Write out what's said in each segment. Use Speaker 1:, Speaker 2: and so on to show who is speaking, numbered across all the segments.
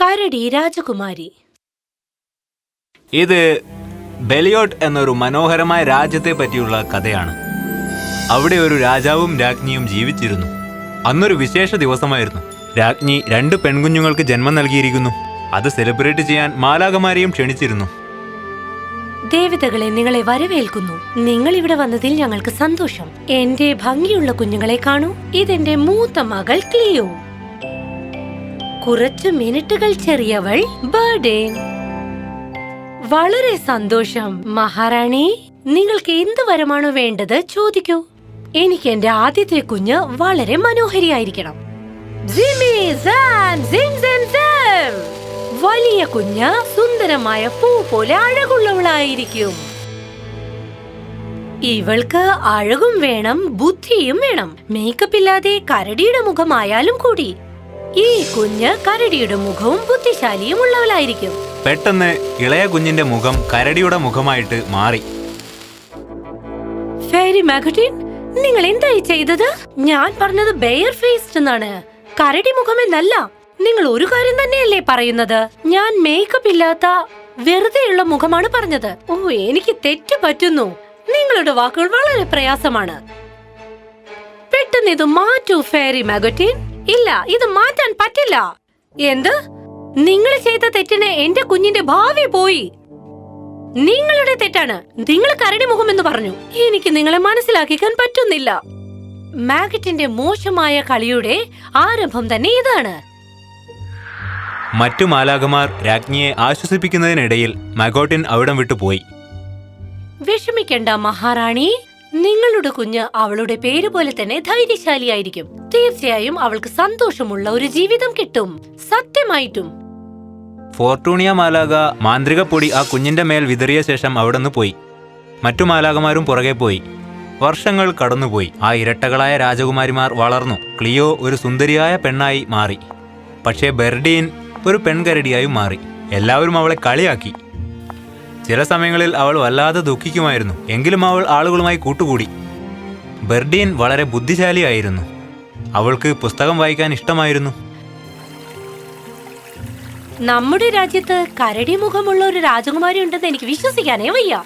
Speaker 1: കരടി രാജകുമാരി.
Speaker 2: ഇത് ബെലിയോട്ട് എന്നൊരു മനോഹരമായ രാജ്യത്തെ പറ്റിയുള്ള കഥയാണ്. അവിടെ ഒരു രാജാവും രാജ്ഞിയും ജീവിച്ചിരുന്നു. അന്നൊരു വിശേഷ ദിവസമായിരുന്നു. രാജ്ഞി രണ്ട് പെൺകുഞ്ഞുങ്ങൾക്ക് ജന്മം നൽകിയിരിക്കുന്നു. അത് സെലിബ്രേറ്റ് ചെയ്യാൻ മാലാകമാരെയും ക്ഷണിച്ചിരുന്നു.
Speaker 1: ദേവതകളെ നിങ്ങളെ വരവേൽക്കുന്നു. നിങ്ങൾ ഇവിടെ വന്നതിൽ ഞങ്ങൾക്ക് സന്തോഷം. എന്റെ ഭംഗിയുള്ള കുഞ്ഞുങ്ങളെ കാണൂ. ഇതെന്റെ മൂത്ത മകൾ ക്ലിയോ. കുറച്ചു മിനിറ്റുകൾ ചെറിയവൾ ബർത്ത്ഡേ വളരെ സന്തോഷം. മഹാറാണി നിങ്ങൾക്ക് എന്ത് വരമാണോ വേണ്ടത് ചോദിക്കൂ. എനിക്ക് എന്റെ ആദ്യത്തെ കുഞ്ഞ് വളരെ മനോഹരിയായിരിക്കണം. വലിയ കുഞ്ഞ് സുന്ദരമായ പൂ പോലെ അഴകുള്ളവളായിരിക്കും. ഇവൾക്ക് അഴകും വേണം ബുദ്ധിയും വേണം. മേക്കപ്പ് ഇല്ലാതെ കരടിയുടെ മുഖമായാലും കൂടി. ഈ കുഞ്ഞ് കരടിയുടെ മുഖവും ബുദ്ധിശാലിയും ഉള്ളവളായിരിക്കും.
Speaker 2: പെട്ടെന്ന് ഇളയ കുഞ്ഞിന്റെ മുഖം കരടിയുടെ മുഖമായിട്ട് മാറി.
Speaker 1: ഫെയറി മാഗറ്റിൻ നിങ്ങൾ എന്തായി ചെയ്തത്? ഞാൻ പറഞ്ഞത് ബെയർ ഫേസ്ഡ് എന്നാണ്. കരടി മുഖമെന്നല്ല നിങ്ങൾ ഒരു കാര്യം തന്നെയല്ലേ പറയുന്നത്? ഞാൻ മേക്കപ്പ് ഇല്ലാത്ത വെറുതെയുള്ള മുഖമാണ് പറഞ്ഞത്. ഓ എനിക്ക് തെറ്റ് പറ്റുന്നു. നിങ്ങളുടെ വാക്കുകൾ വളരെ പ്രയാസമാണ്. പെട്ടെന്ന് ഇത് മാറ്റൂ ഫെയറി മാഗറ്റിൻ ഇല്ല ഇത് മാറ്റാൻ പറ്റില്ല. എന്ത്? നിങ്ങൾ ചെയ്ത തെറ്റിന് എന്റെ കുഞ്ഞിന്റെ ഭാവി പോയി. നിങ്ങളുടെ തെറ്റാണ്. നിങ്ങൾ കരടി എന്ന് പറഞ്ഞു. എനിക്ക് നിങ്ങളെ മനസ്സിലാക്കിക്കാൻ പറ്റുന്നില്ല. മാഗറ്റിന്റെ മോശമായ കളിയുടെ ആരംഭം തന്നെ ഇതാണ്.
Speaker 2: മറ്റു മാലാഖമാർ രാജ്ഞിയെ ആശ്വസിപ്പിക്കുന്നതിനിടയിൽ മഗോട്ടിൻ അവിടം വിട്ടുപോയി.
Speaker 1: വിഷമിക്കണ്ട മഹാറാണി. നിങ്ങളുടെ കുഞ്ഞ് അവളുടെ പേര് പോലെ തന്നെ ധൈര്യശാലിയായിരിക്കും. തീർച്ചയായും അവൾക്ക് സന്തോഷമുള്ള ഒരു ജീവിതം കിട്ടും. സത്യമായിട്ടും.
Speaker 2: ഫോർട്ടൂണിയ മാലാക മാന്ത്രിക പൊടി ആ കുഞ്ഞിന്റെ മേൽ വിതറിയ ശേഷം അവിടെ നിന്ന് പോയി. മറ്റു മാലാകമാരും പുറകെ പോയി. വർഷങ്ങൾ കടന്നുപോയി. ആ ഇരട്ടകളായ രാജകുമാരിമാർ വളർന്നു. ക്ലിയോ ഒരു സുന്ദരിയായ പെണ്ണായി മാറി. പക്ഷേ ബെർഡീൻ ഒരു പെൺകരടിയായും മാറി. എല്ലാവരും അവളെ കളിയാക്കി. ചില സമയങ്ങളിൽ അവൾ വല്ലാതെ ദുഃഖിക്കുമായിരുന്നു. എങ്കിലും അവൾ ആളുകളുമായി കൂട്ടുകൂടി. ബെർഡീൻ വളരെ ബുദ്ധിശാലിയായിരുന്നു. അവൾക്ക് പുസ്തകം വായിക്കാൻ ഇഷ്ടമായിരുന്നു.
Speaker 1: നമ്മുടെ രാജ്യത്ത് കരടി മുഖമുള്ള ഒരു രാജകുമാരി ഉണ്ടെന്ന് എനിക്ക് വിശ്വസിക്കാനേ വയ്യ.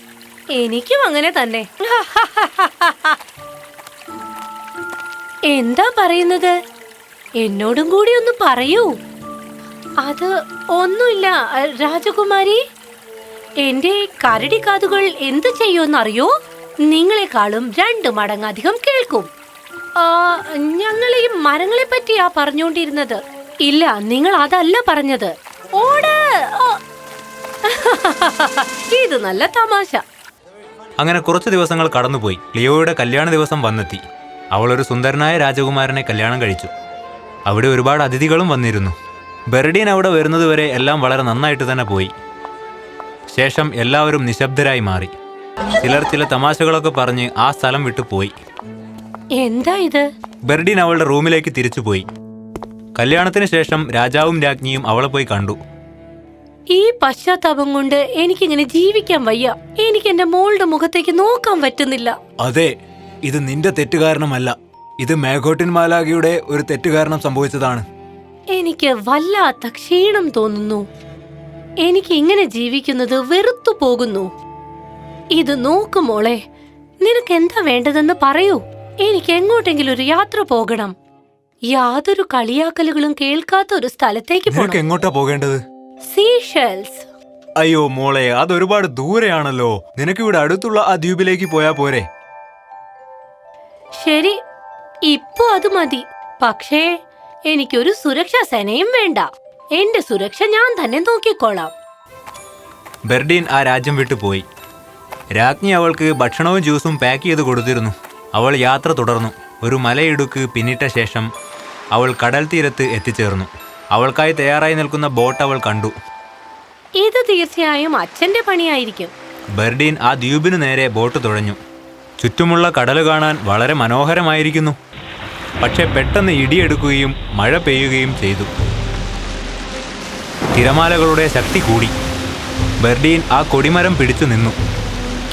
Speaker 1: എനിക്കും അങ്ങനെ തന്നെ. എന്താ പറയുന്നത്? എന്നോടും കൂടി ഒന്ന് പറയൂ. അത് ഒന്നുമില്ല രാജകുമാരി. എന്റെ കരടി കാതുകൾ എന്ത് ചെയ്യുമെന്നറിയോ? നിങ്ങളെക്കാളും രണ്ട് മടങ്ങധികം കേൾക്കും. ഞങ്ങൾ ഈ മരങ്ങളെ പറ്റിയാ പറഞ്ഞുകൊണ്ടിരുന്നത് ഇല്ല നിങ്ങൾ അതല്ല പറഞ്ഞത്. ഓട് ഇത് നല്ല തമാശ.
Speaker 2: അങ്ങനെ കുറച്ച് ദിവസങ്ങൾ കടന്നുപോയി. ലിയോയുടെ കല്യാണ ദിവസം വന്നെത്തി. അവൾ ഒരു സുന്ദരനായ രാജകുമാരനെ കല്യാണം കഴിച്ചു. അവിടെ ഒരുപാട് അതിഥികളും വന്നിരുന്നു. ബെർഡീൻ അവിടെ വരുന്നതുവരെ എല്ലാം വളരെ നന്നായിട്ട് തന്നെ പോയി. ശേഷം എല്ലാവരും നിശബ്ദരായി മാറി. ചിലർ ചില തമാശകളൊക്കെ പറഞ്ഞ് ആ സ്ഥലം വിട്ടു പോയി.
Speaker 1: എന്താ ഇത്?
Speaker 2: ബെർഡിൻ അവളുടെ റൂമിലേക്ക് തിരിച്ചുപോയി കല്യാണത്തിന് ശേഷം രാജാവും രാജ്ഞിയും അവളെ പോയി കണ്ടു.
Speaker 1: ഈ പശ്ചാത്താപം കൊണ്ട് എനിക്ക് എനിക്കിങ്ങനെ ജീവിക്കാൻ വയ്യ. എനിക്ക് എന്റെ മോളുടെ മുഖത്തേക്ക് നോക്കാൻ പറ്റുന്നില്ല.
Speaker 2: അതെ ഇത് നിന്റെ തെറ്റുകാരണമല്ല. ഇത് മേഘോട്ടിൻ മാലാഗിയുടെ ഒരു തെറ്റ് കാരണം സംഭവിച്ചതാണ്.
Speaker 1: എനിക്ക് വല്ലാത്ത ക്ഷീണം തോന്നുന്നു. എനിക്ക് ഇങ്ങനെ ജീവിക്കുന്നത് വെറുത്തു പോകുന്നു. ഇത് നോക്ക് മോളെ നിനക്ക് എന്താ വേണ്ടതെന്ന് പറയൂ. എനിക്ക് എങ്ങോട്ടെങ്കിലും ഒരു യാത്ര പോകണം. യാതൊരു കളിയാക്കലുകളും കേൾക്കാത്ത ഒരു സ്ഥലത്തേക്ക്
Speaker 2: നിനക്ക്
Speaker 1: പോകണം
Speaker 2: എങ്ങോട്ടാ പോകേണ്ടത്?
Speaker 1: സീഷെൽസ്.
Speaker 2: അയ്യോ മോളെ അത് ഒരുപാട് ദൂരെയാണല്ലോ. നിനക്ക് ഇവിടെ അടുത്തുള്ള ആ ദ്വീപിലേക്ക് പോയാ പോരെ.
Speaker 1: ശരി ഇപ്പോ അത് മതി. പക്ഷേ എനിക്കൊരു സുരക്ഷാ സേനയും വേണ്ട. എന്റെ സുരക്ഷ ഞാൻ തന്നെ നോക്കിക്കോളാം.
Speaker 2: ബെർഡീൻ ആ രാജ്യം വിട്ടു പോയി. രാജ്ഞി അവൾക്ക് ഭക്ഷണവും ജ്യൂസും പാക്ക് ചെയ്ത് കൊടുത്തിരുന്നു. അവൾ യാത്ര തുടർന്നു. ഒരു മലയിടുക്ക് പിന്നിട്ട ശേഷം അവൾ കടൽ തീരത്ത് എത്തിച്ചേർന്നു. അവൾക്കായി തയ്യാറായി നിൽക്കുന്ന ബോട്ട് അവൾ കണ്ടു.
Speaker 1: ഇത് തീർച്ചയായും അച്ഛന്റെ പണിയായിരിക്കും.
Speaker 2: ബെർഡീൻ ആ ദ്വീപിനു നേരെ ബോട്ട് തുഴഞ്ഞു. ചുറ്റുമുള്ള കടൽ കാണാൻ വളരെ മനോഹരമായിരിക്കുന്നു. പക്ഷെ പെട്ടെന്ന് ഇടിയെടുക്കുകയും മഴ പെയ്യുകയും ചെയ്തു. തിരമാലകളുടെ ശക്തി കൂടി. ബെർഡീൻ ആ കൊടിമരം പിടിച്ചു നിന്നു.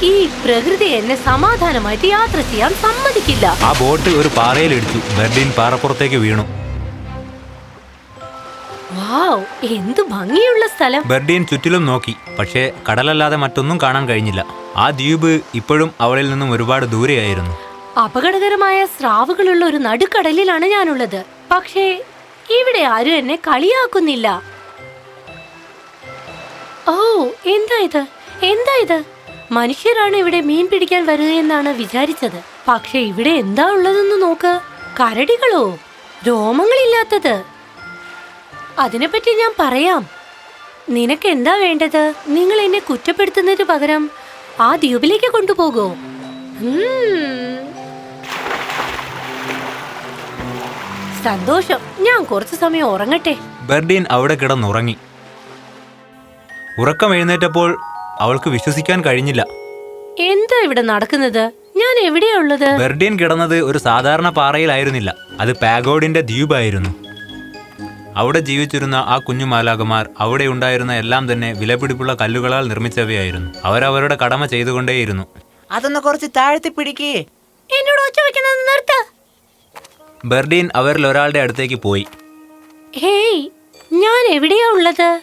Speaker 1: ഈ പ്രകൃതി എന്നെ സമാധാനമായിട്ട് യാത്ര ചെയ്യാൻ സമ്മതിക്കില്ല.
Speaker 2: ആ ബോട്ട് ഒരു പാറയിൽ പാറയിലിടിച്ചു ബെർഡീൻ പാറപ്പുറത്തേക്ക് വീണു.
Speaker 1: വാവ് എന്ത് ഭംഗിയുള്ള സ്ഥലം.
Speaker 2: ബെർഡീൻ ചുറ്റിലും നോക്കി. പക്ഷേ കടലല്ലാതെ മറ്റൊന്നും കാണാൻ കഴിഞ്ഞില്ല. ആ ദ്വീപ് ഇപ്പോഴും അവളിൽ നിന്നും ഒരുപാട് ദൂരെയായിരുന്നു.
Speaker 1: അപകടകരമായ സ്രാവുകളുള്ള ഒരു നടുക്കടലിലാണ് ഞാനുള്ളത്. പക്ഷേ ഇവിടെ ആരും എന്നെ കളിയാക്കുന്നില്ല. ഓ എന്താ ഇത്? എന്താ ഇത്? മനുഷ്യരാണ് ഇവിടെ മീൻ പിടിക്കാൻ വരുന്നതെന്നാണ് വിചാരിച്ചത്. പക്ഷെ ഇവിടെ എന്താ ഉള്ളതെന്ന് നോക്ക്. കരടികളോ? രോമങ്ങളില്ലാത്തത്. അതിനെപ്പറ്റി ഞാൻ പറയാം. നിനക്ക് എന്താ വേണ്ടത്? നിങ്ങൾ എന്നെ കുറ്റപ്പെടുത്തുന്നതിന് പകരം ആ ദ്വീപിലേക്ക് കൊണ്ടുപോകോ. സന്തോഷം. ഞാൻ കുറച്ചു സമയം ഉറങ്ങട്ടെ.
Speaker 2: ബെർഡീൻ അവിടെ കിടന്നുറങ്ങി. ഉറക്കം എഴുന്നേറ്റപ്പോൾ അവൾക്ക് വിശ്വസിക്കാൻ കഴിഞ്ഞില്ല.
Speaker 1: എന്താ ഇവിടെ നടക്കുന്നത്? ഞാൻ എവിടെയാ ഉള്ളത്?
Speaker 2: ബെർഡീൻ കിടന്നത് ഒരു സാധാരണ പാറയിലായിരുന്നില്ല. അത് പാഗോഡിന്റെ ദ്വീപായിരുന്നു. അവിടെ ജീവിച്ചിരുന്ന ആ കുഞ്ഞു മാലാകമാർ അവിടെ ഉണ്ടായിരുന്ന എല്ലാം തന്നെ വിലപിടിപ്പുള്ള കല്ലുകളാൽ നിർമ്മിച്ചവയായിരുന്നു. അവരവരുടെ കടമ ചെയ്തുകൊണ്ടേയിരുന്നു.
Speaker 3: അതൊന്ന് കുറച്ച് താഴ്ത്തി പിടിക്കേ.
Speaker 1: എന്നോട് ഒച്ച വെക്കുന്നത് നിർത്ത.
Speaker 2: ബെർഡീൻ അവരിൽ ഒരാളുടെ അടുത്തേക്ക് പോയി.
Speaker 1: ഹേയ് ഞാൻ എവിടെയാ ഉള്ളത്?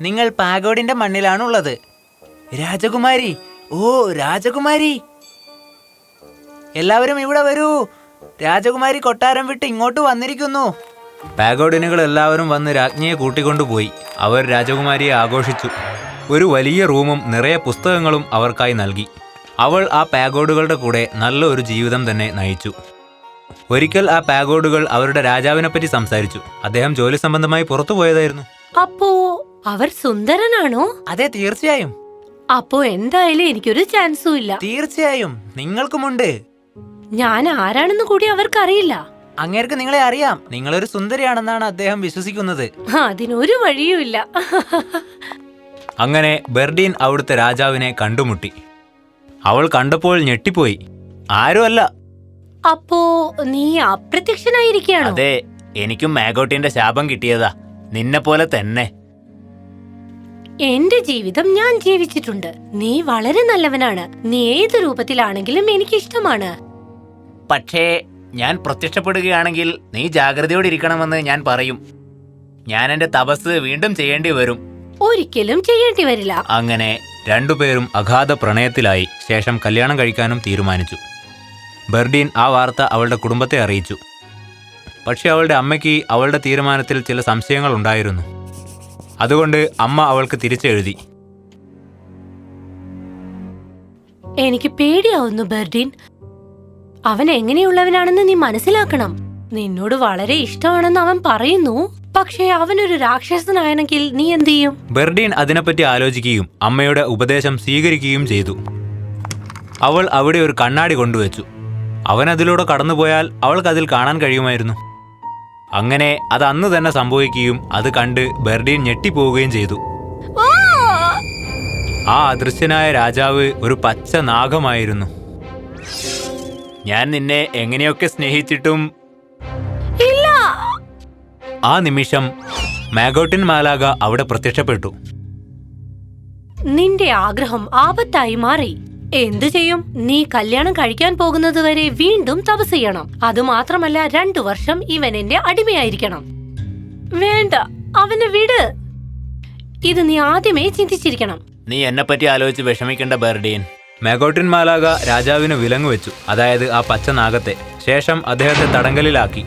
Speaker 3: നിങ്ങൾ പാഗോഡിന്റെ മണ്ണിലാണുള്ളത്. രാജകുമാരി ഓ രാജകുമാരി. എല്ലാവരും ഇവിടെ വരൂ. രാജകുമാരി കൊട്ടാരം വിട്ട് ഇങ്ങോട്ട് വന്നിരിക്കുന്നു.
Speaker 2: പാഗോഡിനുകൾ എല്ലാവരും വന്ന് രാജ്ഞിയെ കൂട്ടിക്കൊണ്ടുപോയി. അവർ രാജകുമാരിയെ ആഘോഷിച്ചു. ഒരു വലിയ റൂമും നിറയെ പുസ്തകങ്ങളും അവർക്കായി നൽകി. അവൾ ആ പാഗോഡുകളുടെ കൂടെ നല്ല ഒരു ജീവിതം തന്നെ നയിച്ചു. ഒരിക്കൽ ആ പാഗോഡുകൾ അവരുടെ രാജാവിനെപ്പറ്റി സംസാരിച്ചു. അദ്ദേഹം ജോലി സംബന്ധമായി പുറത്തു പോയതായിരുന്നു
Speaker 1: അപ്പോ അവർ സുന്ദരനാണോ?
Speaker 3: അതെ തീർച്ചയായും.
Speaker 1: അപ്പോ എന്തായാലും എനിക്കൊരു ചാൻസും ഇല്ല.
Speaker 3: തീർച്ചയായും. നിങ്ങൾക്കുമുണ്ട്.
Speaker 1: ഞാൻ ആരാണെന്ന് കൂടി അവർക്കറിയില്ല.
Speaker 3: അങ്ങേർക്ക് നിങ്ങളെ അറിയാം. നിങ്ങളൊരു സുന്ദരിയാണെന്നാണ് അദ്ദേഹം വിശ്വസിക്കുന്നത്.
Speaker 1: അതിനൊരു വഴിയുമില്ല
Speaker 2: അങ്ങനെ ബെർഡീൻ അവിടുത്തെ രാജാവിനെ കണ്ടുമുട്ടി. അവൾ കണ്ടപ്പോൾ ഞെട്ടിപ്പോയി. ആരും അല്ല
Speaker 1: അപ്പോ നീ അപ്രത്യക്ഷനായിരിക്കുകയാണ്?
Speaker 2: അതെ എനിക്കും മാഗോട്ടിന്റെ ശാപം കിട്ടിയതാ. നിന്നെ പോലെ തന്നെ.
Speaker 1: എന്റെ ജീവിതം ഞാൻ ജീവിച്ചിട്ടുണ്ട്. നീ വളരെ നല്ലവനാണ്. നീ ഏത് രൂപത്തിലാണെങ്കിലും എനിക്ക് ഇഷ്ടമാണ്
Speaker 2: പക്ഷേ ഞാൻ പ്രത്യക്ഷപ്പെടുകയാണെങ്കിൽ നീ ജാഗ്രതയോടെ ഇരിക്കണമെന്ന് ഞാൻ പറയും. ഞാൻ എന്റെ തപസ് വീണ്ടും ചെയ്യേണ്ടി വരും.
Speaker 1: ഒരിക്കലും ചെയ്യേണ്ടി വരില്ല.
Speaker 2: അങ്ങനെ രണ്ടുപേരും അഗാധ പ്രണയത്തിലായി ശേഷം കല്യാണം കഴിക്കാനും തീരുമാനിച്ചു. ബെർഡീൻ ആ വാർത്ത അവളുടെ കുടുംബത്തെ അറിയിച്ചു. പക്ഷെ അവളുടെ അമ്മയ്ക്ക് അവളുടെ തീരുമാനത്തിൽ ചില സംശയങ്ങൾ ഉണ്ടായിരുന്നു. അതുകൊണ്ട് അമ്മ അവൾക്ക് തിരിച്ചെഴുതി.
Speaker 1: എനിക്ക് പേടിയാവുന്നു ബെർഡിൻ. അവൻ എങ്ങനെയുള്ളവനാണെന്ന് നീ മനസ്സിലാക്കണം. നിന്നോട് വളരെ ഇഷ്ടമാണെന്ന് അവൻ പറയുന്നു. പക്ഷേ അവനൊരു രാക്ഷസനാണെങ്കിൽ നീ എന്ത് ചെയ്യും?
Speaker 2: ബെർഡീൻ അതിനെപ്പറ്റി ആലോചിക്കുകയും അമ്മയുടെ ഉപദേശം സ്വീകരിക്കുകയും ചെയ്തു. അവൾ അവിടെ ഒരു കണ്ണാടി കൊണ്ടുവച്ചു. അവൻ അതിലൂടെ കടന്നുപോയാൽ അവൾക്ക് അതിൽ കാണാൻ കഴിയുമായിരുന്നു. അങ്ങനെ അത് അന്ന് തന്നെ സംഭവിക്കുകയും അത് കണ്ട് ബെർഡീൻ ഞെട്ടിപ്പോവുകയും ചെയ്തു. ആ. അദൃശ്യനായ രാജാവ് ഒരു പച്ച നാഗമായിരുന്നു. ഞാൻ നിന്നെ എങ്ങനെയൊക്കെ സ്നേഹിച്ചിട്ടും
Speaker 1: ഇല്ല.
Speaker 2: ആ നിമിഷം മാഗോട്ടിൻ മാലാഗ അവിടെ പ്രത്യക്ഷപ്പെട്ടു.
Speaker 1: നിന്റെ ആഗ്രഹം ആപത്തായി മാറി. എന്തു ചെയ്യും? നീ കല്യാണം കഴിക്കാൻ പോകുന്നത് വരെ വീണ്ടും തപസ് ചെയ്യണം. അതുമാത്രമല്ല രണ്ടു വർഷം ഇവൻ എന്റെ അടിമയായിരിക്കണം. വേണ്ട അവനെ വിട്. ഇത് നീ ആദ്യമേ ചിന്തിച്ചിരിക്കണം.
Speaker 2: നീ എന്നെ പറ്റി ആലോചിച്ച് വിഷമിക്കേണ്ട ബെർഡീൻ. മെഗോട്ടിൻ മാലാക രാജാവിന് വിലങ്ങ് വെച്ചു. അതായത് ആ പച്ച നാഗത്തെ. ശേഷം അദ്ദേഹത്തെ തടങ്കലിലാക്കി.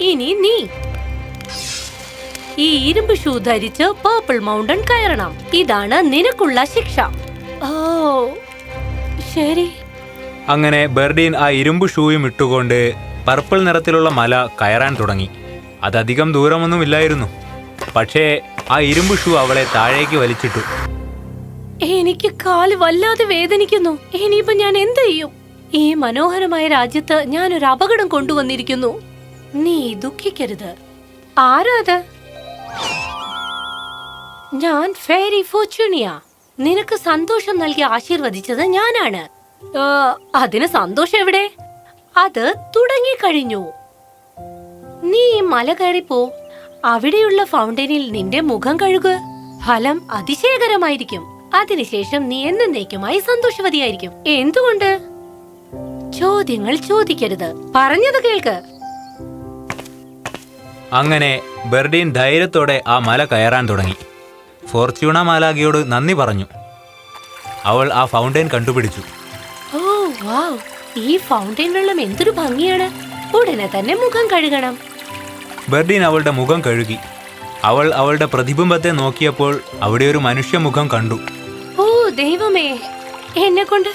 Speaker 1: ഇനി നീ. ഈ ഇരുമ്പ് ഷൂ ധരിച്ച് പേർപ്പിൾ മൗണ്ടൻ കയറണം. ഇതാണ് നിനക്കുള്ള ശിക്ഷ. ഓ. ശരി.
Speaker 2: അങ്ങനെ ബെർഡീൻ ആ ഇരുമ്പ് ഷൂയും ഇട്ടുകൊണ്ട് പർപ്പിൾ നിറത്തിലുള്ള മല കയറാൻ തുടങ്ങി. അതധികം ദൂരമൊന്നുമില്ലായിരുന്നു പക്ഷേ ആ ഇരുമ്പ് ഷൂ അവളെ താഴേക്ക് വലിച്ചിട്ടു.
Speaker 1: എനിക്ക് കാൽ വല്ലാതെ വേദനിക്കുന്നു. ഇനിയിപ്പോ ഞാൻ എന്ത് ചെയ്യും? ഈ മനോഹരമായ രാജ്യത്ത് ഞാൻ ഒരു അപകടം കൊണ്ടുവന്നിരിക്കുന്നു. നീ ദുഃഖിക്കരുത്. ആരാ അത് ഞാൻ ഫേരി ഫോർച്യൂണിയ. നിനക്ക് സന്തോഷം നൽകി ആശീർവദിച്ചത് ഞാനാണ്. അതിന് സന്തോഷം എവിടെ? അത് തുടങ്ങിക്കഴിഞ്ഞു. നീ ഈ മല കയറിപ്പോ. അവിടെയുള്ള ഫൗണ്ടനിൽ നിന്റെ മുഖം കഴുക. ഫലം അതിശയകരമായിരിക്കും. അതിനുശേഷം നീ എന്നേക്കുമായി സന്തോഷവതിയായിരിക്കും. എന്തുകൊണ്ട്? ചോദ്യങ്ങൾ ചോദിക്കരുത്. പറഞ്ഞത് കേൾക്ക്.
Speaker 2: അങ്ങനെ ബെർഡീൻ ധൈര്യത്തോടെ ആ മല കയറാൻ തുടങ്ങി. ഫോർച്യൂണ മാലാഗിയോട് നന്ദി പറഞ്ഞു. അവൾ ആ ഫൗണ്ടെയിൻ കണ്ടുപിടിച്ചു.
Speaker 1: ഓ വാവ്. ഈ ഫൗണ്ടൈൻ വെള്ളം എന്തൊരു ഭംഗിയാണ്. ഉടനെ തന്നെ മുഖം കഴുകണം.
Speaker 2: ബെർഡിൻ അവളുടെ മുഖം കഴുകി. അവൾ അവളുടെ പ്രതിബിംബത്തെ നോക്കിയപ്പോൾ അവിടെ ഒരു മനുഷ്യ മുഖം കണ്ടു.
Speaker 1: ഓ ദൈവമേ. എന്നെ കൊണ്ട്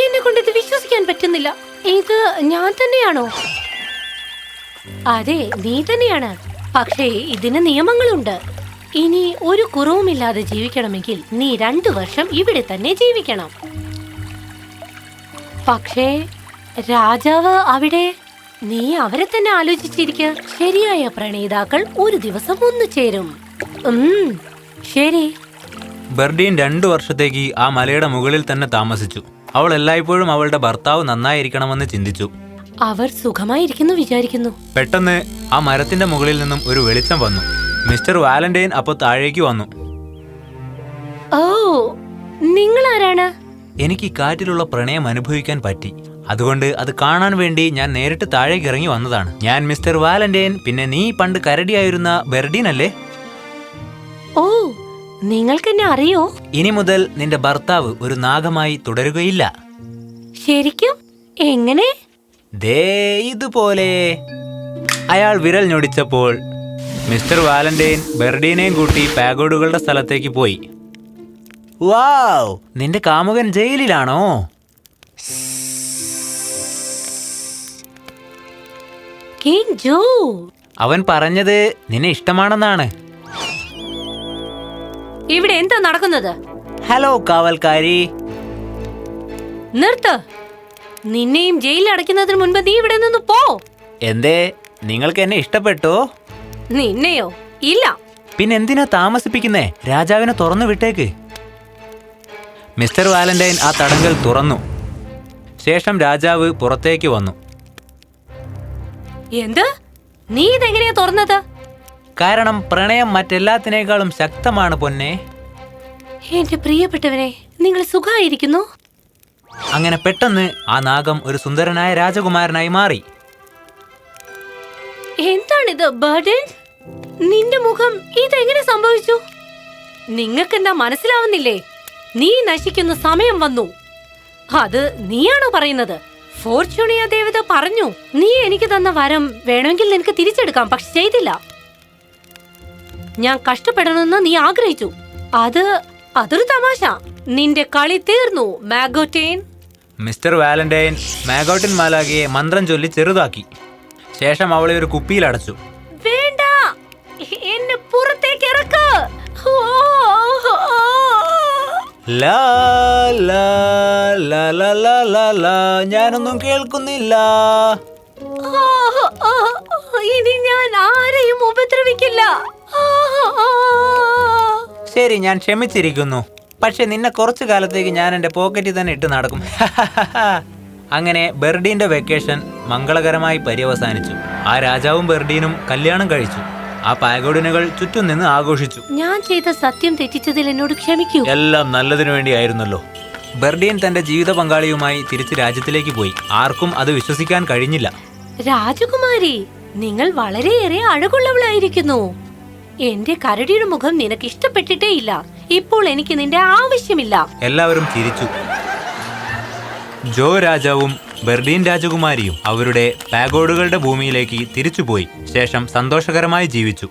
Speaker 1: എന്നെ കൊണ്ട് ഇത് വിശ്വസിക്കാൻ പറ്റുന്നില്ല. ഇത് ഞാൻ തന്നെയാണോ? അതെ നീ തന്നെയാണ്. പക്ഷേ ഇതിന് നിയമങ്ങളുണ്ട്. ഇനി ഒരു കുറവുമില്ലാതെ ജീവിക്കണമെങ്കിൽ നീ രണ്ടു വർഷം ഇവിടെ തന്നെ ജീവിക്കണം. പക്ഷേ രാജാവ് അവിടെ നീ അവരെ തന്നെ ആലോചിച്ചിരിക്ക. ശരിയായ പ്രണയിതാക്കൾ ഒരു ദിവസം ഒന്നു ചേരും. ശരി.
Speaker 2: ബെർഡീൻ രണ്ടു വർഷത്തേക്ക് ആ മലയുടെ മുകളിൽ തന്നെ താമസിച്ചു. അവൾ എല്ലായ്പ്പോഴും അവളുടെ ഭർത്താവ് നന്നായിരിക്കണമെന്ന് ചിന്തിച്ചു.
Speaker 1: അവർ സുഖമായിരിക്കുന്നു വിചാരിക്കുന്നു.
Speaker 2: പെട്ടെന്ന് ആ മരത്തിന്റെ മുകളിൽ നിന്നും ഒരു വെളിച്ചം വന്നു. മിസ്റ്റർ വാലന്റൈൻ അപ്പോൾ താഴേക്ക് വന്നു.
Speaker 1: ഓ നിങ്ങൾ ആരാണ്
Speaker 2: എനിക്ക് കാറ്റിലുള്ള പ്രണയം അനുഭവിക്കാൻ പറ്റി. അതുകൊണ്ട് അത് കാണാൻ വേണ്ടി ഞാൻ നേരിട്ട് താഴേക്ക് ഇറങ്ങി വന്നതാണ്. ഞാൻ മിസ്റ്റർ വാലന്റൈൻ പിന്നെ നീ പണ്ട് കരടിയായിരുന്ന ബെർഡീൻ അല്ലേ?
Speaker 1: ഓ നിങ്ങൾക്ക് എന്നെ അറിയോ?
Speaker 2: ഇനി മുതൽ നിന്റെ ഭർത്താവ് ഒരു നാഗമായി തുടരുകയില്ല.
Speaker 1: ശരിക്കും? എങ്ങനെ?
Speaker 2: ദേ ഇതുപോലെ. അയാൾ വിരൽ ഞൊടിച്ചപ്പോൾ മിസ്റ്റർ വാലന്റൈൻ ബെർഡീനെയും കൂട്ടി പാഗോഡുകളുടെ സ്ഥലത്തേക്ക് പോയി. വാവ്! നിന്റെ കാമുകൻ ജയിലിലാണോ? അവൻ പറഞ്ഞത് നിന്നെ ഇഷ്ടമാണെന്നാണ്.
Speaker 1: ഇവിടെ എന്താ നടക്കുന്നത്?
Speaker 2: ഹലോ കാവൽക്കാരി.
Speaker 1: നിർത്ത്. നിന്നെയും ജയിലിൽ അടയ്ക്കുന്നതിന് മുൻപ് നീ ഇവിടെ നിന്ന് പോ.
Speaker 2: എന്തേ നിങ്ങൾക്ക് എന്നെ ഇഷ്ടപ്പെട്ടോ?
Speaker 1: നിന്നെയോ? ഇല്ല.
Speaker 2: പിന്നെ എന്തിനാ താമസിപ്പിക്കുന്നേ? രാജാവിനെ തുറന്നു വിട്ടേക്ക്. മിസ്റ്റർ വാലന്റൈൻ ആ തടങ്കൽ തുറന്നു. ശേഷം രാജാവ് പുറത്തേക്ക് വന്നു.
Speaker 1: എന്ത്? നീ ഇതെങ്ങനെയാ തുറന്നത്?
Speaker 2: കാരണം പ്രണയം മറ്റെല്ലാത്തിനേക്കാളും ശക്തമാണ് പൊന്നെ.
Speaker 1: എന്റെ പ്രിയപ്പെട്ടവനെ നിങ്ങൾ സുഖമായിരിക്കുന്നു
Speaker 2: അങ്ങനെ പെട്ടെന്ന് ആ നാഗം ഒരു സുന്ദരനായ രാജകുമാരനായി മാറി.
Speaker 1: എന്താണിത് ബർഡൻ? നിന്റെ മുഖം ഇതെങ്ങനെ സംഭവിച്ചു? നിങ്ങൾക്ക് എന്താ മനസ്സിലാവുന്നില്ലേ? നീ നശിക്കുന്ന സമയം വന്നു. അത് നീയാണോ പറയുന്നത്? ഫോർച്യൂണിയ ദേവത പറഞ്ഞു നീ എനിക്ക് തന്ന വരം വേണമെങ്കിൽ നിനക്ക് തിരിച്ചെടുക്കാം പക്ഷെ ചെയ്തില്ല. ഞാൻ കഷ്ടപ്പെടണമെന്ന് നീ ആഗ്രഹിച്ചു. അത് അതൊരു തമാശ. നിന്റെ കളി തീർന്നു മാഗോറ്റേൻ
Speaker 2: മിസ്റ്റർ വാലന്റൈൻ മാഗോട്ടിൻ മാലാഗിയെ മന്ത്രം ചൊല്ലി ചെറുതാക്കി. ശേഷം അവളെ ഒരു കുപ്പിയിൽ അടച്ചു. ലാ, ലാ, ലാ, ലാ, ലാ, ലാ, ലാ. ഞാനൊന്നും കേൾക്കുന്നില്ല.
Speaker 1: ഇനി ഞാൻ ആരെയും ഉപദ്രവിക്കില്ല.
Speaker 2: ശരി ഞാൻ ക്ഷമിച്ചിരിക്കുന്നു. പക്ഷെ നിന്നെ കുറച്ചു കാലത്തേക്ക് ഞാൻ എന്റെ പോക്കറ്റിൽ തന്നെ ഇട്ട് നടക്കും. അങ്ങനെ ബെർഡീന്റെ വെക്കേഷൻ മംഗളകരമായി പര്യവസാനിച്ചു. ആ രാജാവും ബെർഡീനും കല്യാണം കഴിച്ചു. ആ പാഗോഡിനുകൾ ചുറ്റും നിന്ന് ആഘോഷിച്ചു.
Speaker 1: ഞാൻ ചെയ്ത സത്യം തെറ്റിച്ചതിൽ എന്നോട് ക്ഷമിക്കൂ.
Speaker 2: എല്ലാം നല്ലതിനു വേണ്ടിയായിരുന്നല്ലോ. ബെർഡിയൻ തന്റെ ജീവിത പങ്കാളിയുമായി തിരിച്ച് രാജ്യത്തിലേക്ക് പോയി. ആർക്കും അത് വിശ്വസിക്കാൻ കഴിഞ്ഞില്ല.
Speaker 1: രാജകുമാരി നിങ്ങൾ വളരെയേറെ അഴകുള്ളവളായിരിക്കുന്നു. എന്റെ കരടിയുടെ മുഖം നിനക്ക് ഇഷ്ടപ്പെട്ടിട്ടേ ഇല്ല. ഇപ്പോൾ എനിക്ക് നിന്റെ ആവശ്യമില്ല.
Speaker 2: എല്ലാവരും ചിരിച്ചു. ജോ രാജാവും ബെർഡീൻ രാജകുമാരിയും അവരുടെ പാഗോഡുകളുടെ ഭൂമിയിലേക്ക് തിരിച്ചുപോയി. ശേഷം സന്തോഷകരമായി ജീവിച്ചു.